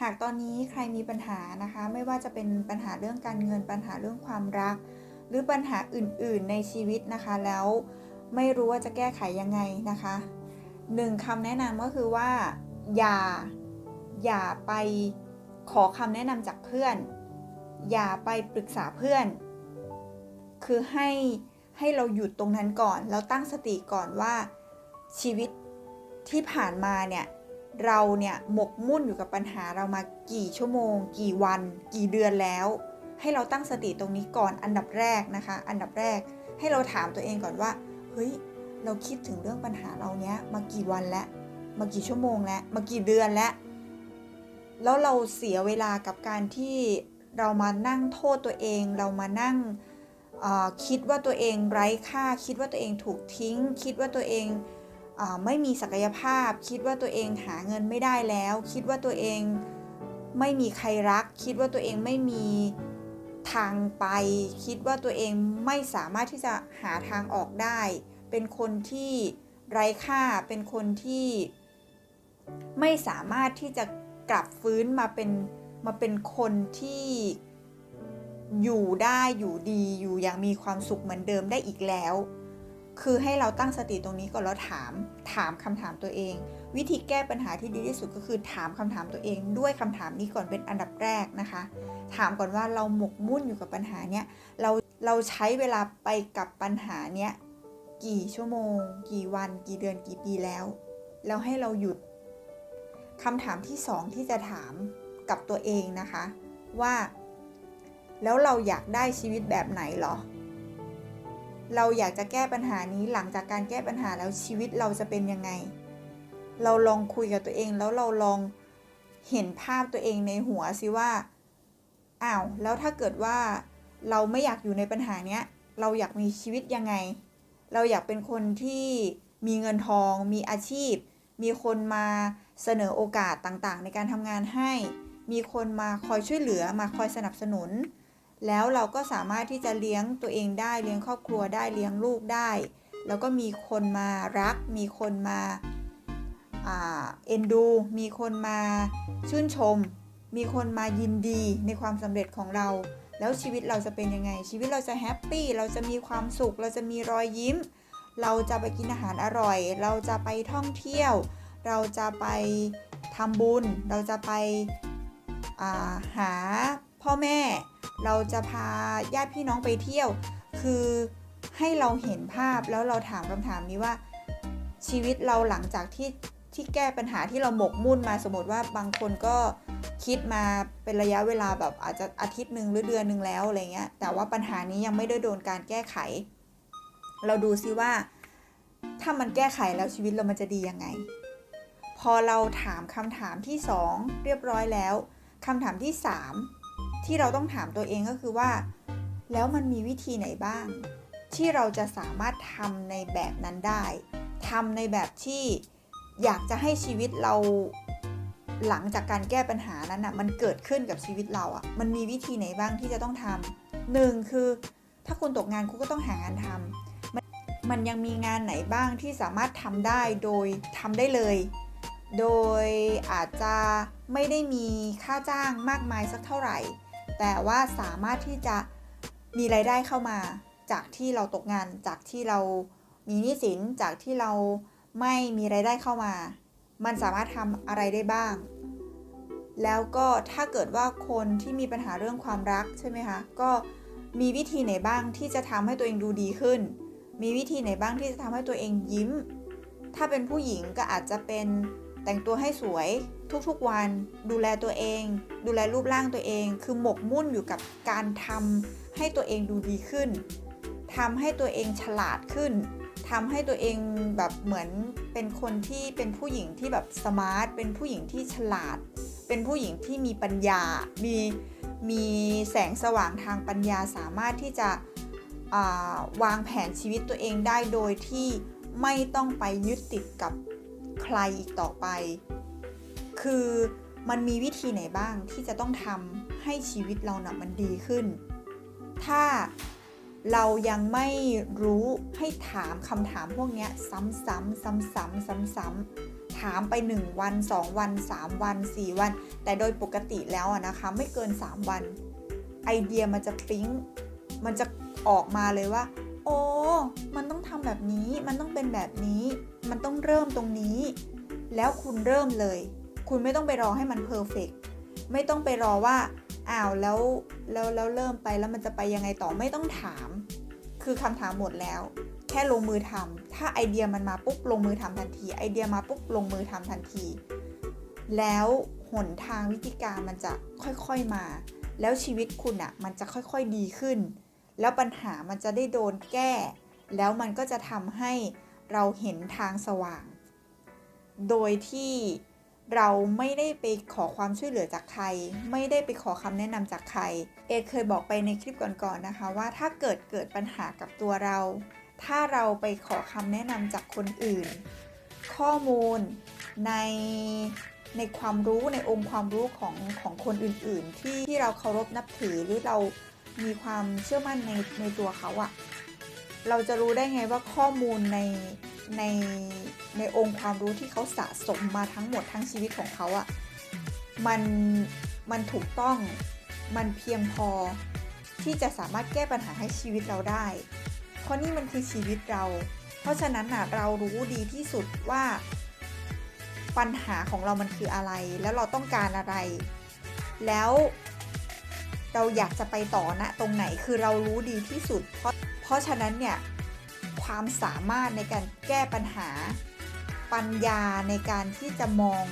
หากตอนนี้ใครมีปัญหานะคะ ไม่ว่าจะเป็นปัญหาเรื่องการเงิน ปัญหาเรื่องความรัก หรือปัญหาอื่นๆในชีวิตนะคะ แล้วไม่รู้ว่าจะแก้ไขยังไงนะคะหนึ่งคำแนะนำก็คือว่าอย่าอย่าไปขอคำแนะนำจากเพื่อน อย่าไปปรึกษาเพื่อน คือให้ให้เราหยุดตรงนั้นก่อน แล้วตั้งสติก่อนว่าชีวิตที่ผ่านมาเนี่ย เราเนี่ยหมกมุ่นอยู่กับปัญหาเรามากี่ชั่วโมง กี่วัน กี่เดือนแล้ว ให้เราตั้งสติตรงนี้ก่อนอันดับแรกนะคะ อันดับแรกให้เราถามตัวเองก่อนว่าเฮ้ยเราคิดถึงเรื่องปัญหาเราเนี้ยมากี่วันแล้วมากี่ชั่วโมงแล้วมากี่เดือนแล้ว แล้วเราเสียเวลากับการที่เรามานั่งโทษตัวเอง เรามานั่งคิดว่าตัวเองไร้ค่า คิดว่าตัวเองถูกทิ้ง คิดว่าตัวเอง ไม่มีศักยภาพ คิดว่าตัวเองหาเงินไม่ได้แล้ว คิดว่าตัวเองไม่มีใครรัก คิดว่าตัวเองไม่มีทางไป คิดว่าตัวเองไม่สามารถที่จะหาทางออกได้ เป็นคนที่ไร้ค่าเป็นคนที่ไม่สามารถที่จะกลับฟื้นมาเป็นมาเป็นคนที่อยู่ได้อยู่ดีอยู่อย่างมีความสุขเหมือนเดิมได้อีกแล้ว คือให้เราตั้งสติตรงนี้ก่อนแล้วถามถามคำถามตัวเอง วิธีแก้ปัญหาที่ดีที่สุดก็คือถามคำถามตัวเอง ด้วยคำถามนี้ก่อนเป็นอันดับแรกนะคะ ถามก่อนว่าเราหมกมุ่นอยู่กับปัญหาเนี้ยเราเราใช้เวลาไปกับปัญหาเนี้ยกี่ชั่วโมง กี่วัน กี่เดือนกี่ปีแล้ว แล้วให้เราหยุดคำถามที่สองที่จะถามกับตัวเองนะคะ ว่า แล้วเราอยากได้ชีวิตแบบไหนเหรอ เราอยากจะแก้ปัญหานี้หลังจากการแก้ปัญหาแล้วชีวิตเราจะเป็นยังไง เราลองคุยกับตัวเองแล้วเราลองเห็นภาพตัวเองในหัวสิว่าอ้าวแล้วถ้าเกิดว่าเราไม่อยากอยู่ในปัญหาเนี้ย เราอยากมีชีวิตยังไง เราอยากเป็นคนที่มีเงินทอง มีอาชีพ มีคนมาเสนอโอกาสต่างๆ ในการทำงานให้ มีคนมาคอยช่วยเหลือมาคอยสนับสนุน แล้วเราก็สามารถที่จะเลี้ยงตัวเองได้เลี้ยงครอบครัวได้เลี้ยงลูกได้ แล้วก็มีคนมารัก มีคนมาเอ็นดู มีคนมาชื่นชม มีคนมายินดีในความสำเร็จของเรา แล้วชีวิตเราจะเป็นยังไง ชีวิตเราจะแฮปปี้เราจะมีความสุข เราจะมีรอยยิ้ม เราจะไปกินอาหารอร่อย เราจะไปท่องเที่ยว เราจะไปทำบุญ เราจะไปาหาพ่อแม่ เราจะพาญาติพี่น้องไปเที่ยว คือให้เราเห็นภาพแล้วเราถามคำถามนี้ว่า ชีวิตเราหลังจากที่ที่แก้ปัญหาที่เราหมกมุ่นมาสมมติว่าบางคนก็คิดมาเป็นระยะเวลาแบบอาจจะอาทิตย์หนึ่งหรือเดือนหนึ่งแล้วอะไรเงี้ย แต่ว่าปัญหานี้ยังไม่ได้โดนการแก้ไข เราดูซิว่า ถ้ามันแก้ไขแล้วชีวิตเรามันจะดียังไง พอเราถามคำถามที่สองเรียบร้อยแล้วคำถามที่สาม ที่เราต้องถามตัวเองก็คือว่า แล้วมันมีวิธีไหนบ้าง ที่เราจะสามารถทำในแบบนั้นได้ทำในแบบที่อยากจะให้ชีวิตเราหลังจากการแก้ปัญหานั้นอะมันเกิดขึ้นกับชีวิตเราอะ มันมีวิธีไหนบ้างที่จะต้องทำหนึ่งคือ ถ้าคุณตกงานคุณก็ต้องหางานทำมมันยังมีงานไหนบ้างที่สามารถทำได้โดยทำได้เลย โดยอาจจะไม่ได้มีค่าจ้างมากมายสักเท่าไหร่ แต่ว่าสามารถที่จะมีรายได้เข้ามา จากที่เราตกงาน จากที่เรามีหนี้สิน จากที่เราไม่มีรายได้เข้ามา มันสามารถทำอะไรได้บ้าง แล้วก็ถ้าเกิดว่าคนที่มีปัญหาเรื่องความรักใช่ไหมคะ ก็มีวิธีไหนบ้างที่จะทำให้ตัวเองดูดีขึ้น มีวิธีไหนบ้างที่จะทำให้ตัวเองยิ้ม ถ้าเป็นผู้หญิงก็อาจจะเป็น แต่งตัวให้สวยทุกๆวัน ดูแลตัวเอง ดูแลรูปร่างตัวเอง คือหมกมุ่นอยู่กับการทำให้ตัวเองดูดีขึ้นทำให้ตัวเองฉลาดขึ้นทำให้ตัวเองแบบเหมือนเป็นคนที่เป็นผู้หญิงที่แบบสมาร์ท เป็นผู้หญิงที่ฉลาด เป็นผู้หญิงที่มีปัญญา มีมีแสงสว่างทางปัญญาสามารถที่จะาวางแผนชีวิตตัวเองได้โดยที่ไม่ต้องไปยึดติดกับ ใครอีกต่อไป คือมันมีวิธีไหนบ้างที่จะต้องทำให้ชีวิตเรานะ่ะมันดีขึ้น ถ้าเรายังไม่รู้ให้ถามคำถามพวกนี้ซ้ำๆซ้ำๆซ้ำๆถามไป 1 วัน 2 วัน 3 วัน 4 วัน แต่โดยปกติแล้วอะนะคะไม่เกิน 3 วัน ไอเดียมันจะปิ๊ง มันจะออกมาเลยว่า โอ้ มันต้องทำแบบนี้ มันต้องเป็นแบบนี้ มันต้องเริ่มตรงนี้ แล้วคุณเริ่มเลย คุณไม่ต้องไปรอให้มันเพอร์เฟกไม่ต้องไปรอว่า อ้าวแล้วแล้วแล้วเริ่มไปแล้วมันจะไปยังไงต่อไม่ต้องถาม คือคำถามหมดแล้ว แค่ลงมือทำถ้าไอเดียมันมาปุ๊บลงมือทำทันที ไอเดียมาปุ๊บลงมือทำทันที แล้วหนทางวิธีการมันจะค่อยๆมา แล้วชีวิตคุณอะ่ะมันจะค่อยๆดีขึ้น แล้วปัญหามันจะได้โดนแก้ แล้วมันก็จะทำให้เราเห็นทางสว่าง โดยที่เราไม่ได้ไปขอความช่วยเหลือจากใคร ไม่ได้ไปขอคำแนะนำจากใคร เอเคยบอกไปในคลิปก่อนๆนะคะว่าถ้าเกิดเกิดปัญหากับตัวเรา ถ้าเราไปขอคำแนะนำจากคนอื่น ข้อมูลในในความรู้ในองค์ความรู้ของของคนอื่นๆ ที่ที่เราเคารพนับถือหรือเรา มีความเชื่อมั่นในในตัวเขาอะเราจะรู้ได้ไงว่าข้อมูลในในในองค์ความรู้ที่เขาสะสมมาทั้งหมดทั้งชีวิตของเขาอะมันมันถูกต้องมันเพียงพอที่จะสามารถแก้ปัญหาให้ชีวิตเราได้ เพราะนี่มันคือชีวิตเรา เพราะฉะนั้นนะเรารู้ดีที่สุดว่า ปัญหาของเรามันคืออะไร แล้วเราต้องการอะไร แล้ว เราอยากจะไปต่อนะตรงไหนคือเรารู้ดีที่สุด เพราะเพราะฉะนั้นเนี่ยความสามารถในการแก้ปัญหา ปัญญาในการที่จะมอง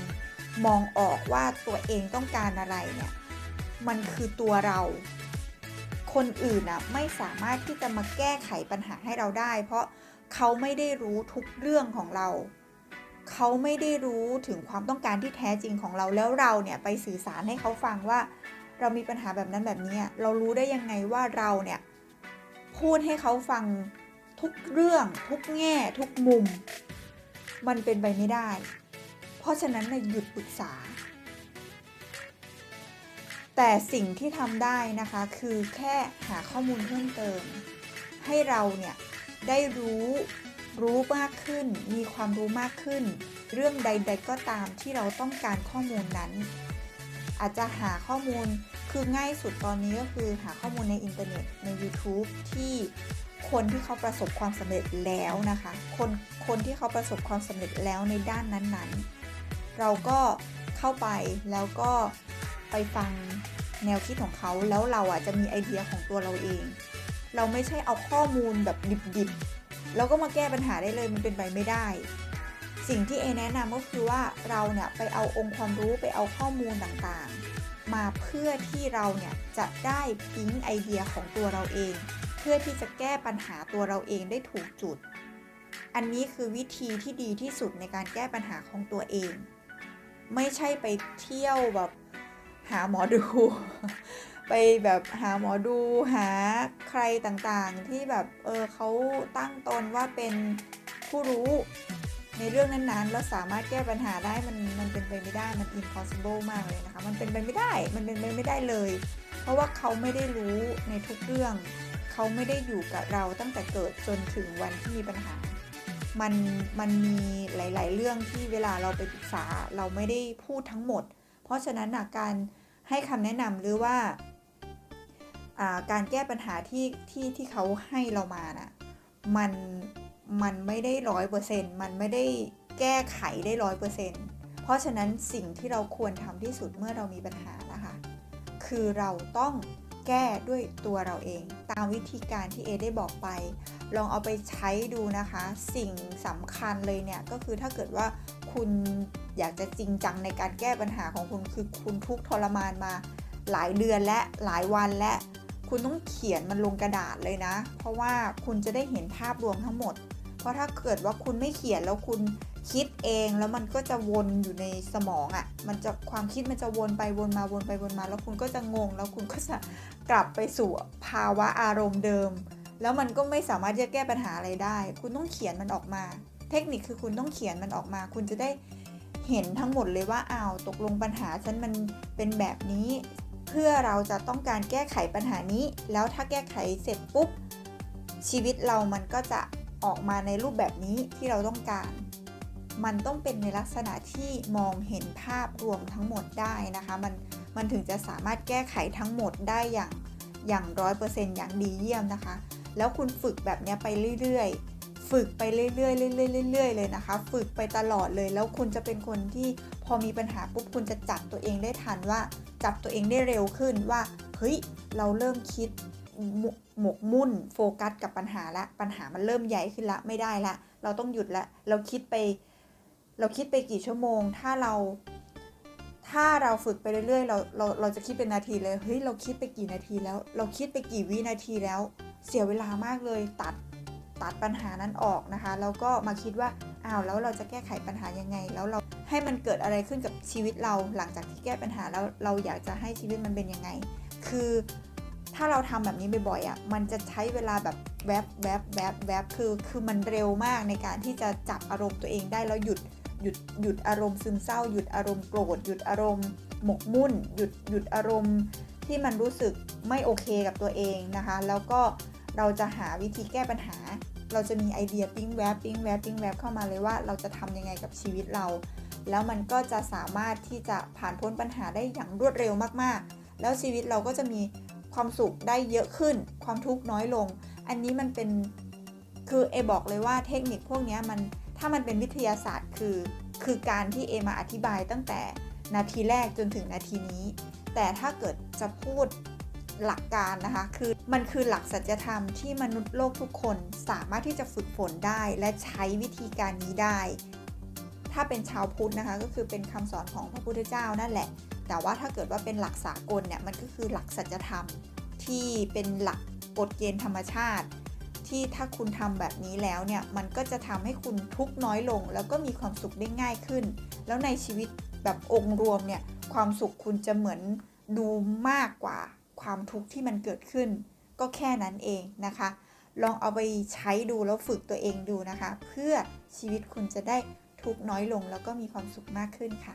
มองออกว่าตัวเองต้องการอะไรเนี่ยมันคือตัวเรา คนอื่นอะไม่สามารถที่จะมาแก้ไขปัญหาให้เราได้ เพราะเขาไม่ได้รู้ทุกเรื่องของเรา เขาไม่ได้รู้ถึงความต้องการที่แท้จริงของเราแล้วเราเนี่ยไปสื่อสารให้เขาฟังว่า เรามีปัญหาแบบนั้นแบบนี้ เรารู้ได้ยังไงว่าเราเนี่ยพูดให้เขาฟังทุกเรื่องทุกแง่ทุกมุม มันเป็นไปไม่ได้ เพราะฉะนั้นนะหยุดปรึกษา แต่สิ่งที่ทำได้นะคะคือแค่หาข้อมูลเพิ่มเติม ให้เราเนี่ยได้รู้รู้มากขึ้น มีความรู้มากขึ้น เรื่องใด ๆ ก็ตามที่เราต้องการข้อมูลนั้น อาจจะหาข้อมูลคือง่ายสุดตอนนี้ก็คือหาข้อมูลในอินเทอร์เน็ตใน YouTube ที่คนที่เขาประสบความสำเร็จแล้วนะคะ คนคนที่เขาประสบความสำเร็จแล้วในด้านนั้นๆ เราก็เข้าไปแล้วก็ไปฟังแนวคิดของเขาแล้วเราอะจะมีไอเดียของตัวเราเอง เราไม่ใช่เอาข้อมูลแบบดิบๆแล้วก็มาแก้ปัญหาได้เลยมันเป็นไปไม่ได้ สิ่งที่เอแนะนำก็คือว่าเราเนี่ยไปเอาองค์ความรู้ไปเอาข้อมูลต่างๆ มาเพื่อที่เราเนี่ยจะได้พิ้งไอเดียของตัวเราเอง เพื่อที่จะแก้ปัญหาตัวเราเองได้ถูกจุด อันนี้คือวิธีที่ดีที่สุดในการแก้ปัญหาของตัวเอง ไม่ใช่ไปเที่ยวแบบหาหมอดู ไปแบบหาหมอดูหาใครต่างๆ ที่แบบเออเขาตั้งตนว่าเป็นผู้รู้ ในเรื่องนั้นๆ แล้วสามารถแก้ปัญหาได้มันมันเป็นไปไม่ได้มัน impossible มากเลยนะคะ มันเป็นไปไม่ได้มันเป็นไปไม่ได้เลย เพราะว่าเขาไม่ได้รู้ในทุกเรื่อง เขาไม่ได้อยู่กับเราตั้งแต่เกิดจนถึงวันที่มีปัญหา มันมันมีหลาย ๆ เรื่องที่เวลาเราไปปรึกษาเราไม่ได้พูดทั้งหมด เพราะฉะนั้นการให้คำแนะนำหรือว่าการแก้ปัญหาที่ที่ที่เขาให้เรามานะ่ะมัน มันไม่ได้ร้อยเปอร์เซ็นต์มันไม่ได้แก้ไขได้ร้อยเปอร์เซ็นต์เพราะฉะนั้นสิ่งที่เราควรทำที่สุดเมื่อเรามีปัญหานะคะ คือเราต้องแก้ด้วยตัวเราเอง ตามวิธีการที่เอได้บอกไป ลองเอาไปใช้ดูนะคะ สิ่งสำคัญเลยเนี่ย ก็คือถ้าเกิดว่าคุณอยากจะจริงจังในการแก้ปัญหาของคุณ คือคุณทุกทรมานมา หลายเดือนและหลายวันและ คุณต้องเขียนมันลงกระดาษเลยนะ เพราะว่าคุณจะได้เห็นภาพรวมทั้งหมด ราะถ้าเกิดว่าคุณไม่เขียนแล้วคุณคิดเองแล้วมันก็จะวนอยู่ในสมองอะ่ะ มันจะความคิดมันจะวนไปวนมาวนไปวนมา แล้วคุณก็จะงง แล้วคุณก็จะกลับไปสู่ภาวะอารมณ์เดิม แล้วมันก็ไม่สามารถจะแก้ปัญหาอะไรได้ คุณต้องเขียนมันออกมา เทคนิคคือคุณต้องเขียนมันออกมา คุณจะได้เห็นทั้งหมดเลยว่าอ้าวตกลงปัญหาฉันมันเป็นแบบนี้ เพื่อเราจะต้องการแก้ไขปัญหานี้ แล้วถ้าแก้ไขเสร็จปุ๊บชีวิตเรามันก็จะ ออกมาในรูปแบบนี้ที่เราต้องการ มันต้องเป็นในลักษณะที่มองเห็นภาพรวมทั้งหมดได้นะคะมันมันถึงจะสามารถแก้ไขทั้งหมดได้อย่างอย่างร้อยเปอร์เซ็นต์อย่างดีเยี่ยมนะคะ แล้วคุณฝึกแบบนี้ไปเรื่อยๆ ฝึกไปเรื่อยๆเรื่อยๆเรื่อยๆเลยนะคะ ฝึกไปตลอดเลย แล้วคุณจะเป็นคนที่พอมีปัญหาปุ๊บคุณจะจับตัวเองได้ทันว่า จับตัวเองได้เร็วขึ้นว่าเฮ้ยเราเริ่มคิด หมกมุ่นโฟกัสกับปัญหาละ ปัญหามันเริ่มใหญ่ขึ้นละไม่ได้ละ เราต้องหยุดละ เราคิดไป เราคิดไปกี่ชั่วโมง ถ้าเรา ถ้าเราฝึกไปเรื่อยๆ เราเราเราจะคิดเป็นนาทีเลยเฮ้ยเราคิดไปกี่นาทีแล้ว เราคิดไปกี่วินาทีแล้ว เสียเวลามากเลยตัดตัดปัญหานั้นออกนะคะแล้วก็มาคิดว่าอ้าวแล้วเราจะแก้ไขปัญหายังไง แล้วเราให้มันเกิดอะไรขึ้นกับชีวิตเราหลังจากที่แก้ปัญหาแล้วเราอยากจะให้ชีวิตมันเป็นยังไง คือ ถ้าเราทำแบบนี้บ่อยๆอะมันจะใช้เวลาแบบแวบแวบแวบแวบคือ คือมันเร็วมากในการที่จะจับอารมณ์ตัวเองได้แล้วหยุดหยุดหยุดอารมณ์ซึมเศร้าหยุดอารมณ์โกรธหยุดอารมณ์หมกมุ่น หยุดหยุดอารมณ์ที่มันรู้สึกไม่โอเคกับตัวเองนะคะ แล้วก็เราจะหาวิธีแก้ปัญหา เราจะมีไอเดียปิ้งแวบปิ้งแวบปิ้งแวบเข้ามาเลยว่าเราจะทำยังไงกับชีวิตเรา แล้วมันก็จะสามารถที่จะผ่านพ้นปัญหาได้อย่างรวดเร็วมากๆ แล้วชีวิตเราก็จะมี ความสุขได้เยอะขึ้น ความทุกข์น้อยลง อันนี้มันเป็นคือเอบอกเลยว่าเทคนิคพวกนี้มันถ้ามันเป็นวิทยาศาสตร์คือคือการที่เอมาอธิบายตั้งแต่นาทีแรกจนถึงนาทีนี้ แต่ถ้าเกิดจะพูดหลักการนะคะคือมันคือหลักสัจธรรมที่มนุษย์โลกทุกคนสามารถที่จะฝึกฝนได้และใช้วิธีการนี้ได้ ถ้าเป็นชาวพุทธนะคะก็คือเป็นคำสอนของพระพุทธเจ้านั่นแหละ แต่ว่าถ้าเกิดว่าเป็นหลักสากลเนี่ยมันก็คือหลักสัจธรรม ที่เป็นหลักกฎเกณฑ์ธรรมชาติ ที่ถ้าคุณทำแบบนี้แล้วเนี่ยมันก็จะทำให้คุณทุกน้อยลง แล้วก็มีความสุขได้ง่ายขึ้น แล้วในชีวิตแบบองค์รวมเนี่ยความสุขคุณจะเหมือนดูมากกว่าความทุกข์ที่มันเกิดขึ้น ก็แค่นั้นเองนะคะ ลองเอาไปใช้ดูแล้วฝึกตัวเองดูนะคะ เพื่อชีวิตคุณจะได้ทุกน้อยลงแล้วก็มีความสุขมากขึ้นค่ะ